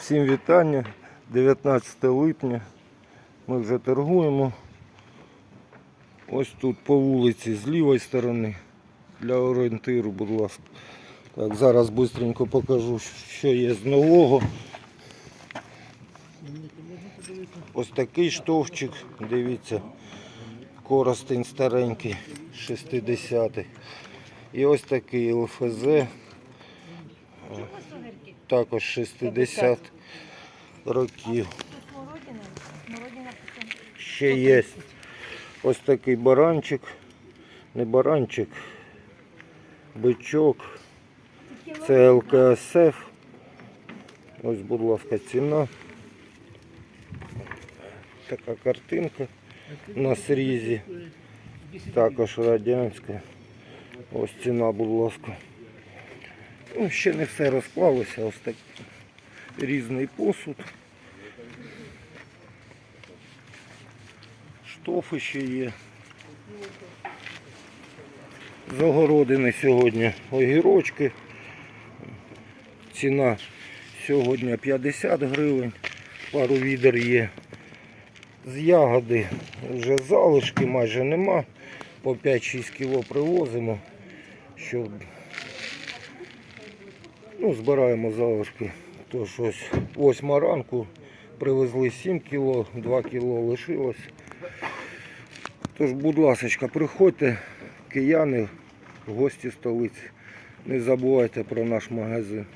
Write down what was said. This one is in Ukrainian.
Всім вітання. 19 липня. Ми вже торгуємо. Ось тут по вулиці з лівої сторони. Для орієнтиру, будь ласка. Так, зараз швидко покажу, що є з нового. Ось такий штовчик, дивіться, коростень старенький, 60-х. І ось такий ЛФЗ, також 60 років. Ще є ось такий баранчик, не баранчик, бичок. Це ЛКСФ. Ось, будь ласка, ціна. Така картинка на срізі. Також радянська. Ось ціна, будь ласка. Ну, ще не все розклалося, ось так різний посуд. Штофи ще є. З огородини сьогодні огірочки. Ціна сьогодні 50 гривень. Пару відер є. З ягоди вже залишки майже нема. По 5-6 кіло привозимо. Щоб... Ну, збираємо залишки. Тож ось восьма ранку привезли 7 кіло, 2 кіло лишилось. Тож, будь ласка, приходьте, кияни, гості столиці. Не забувайте про наш магазин.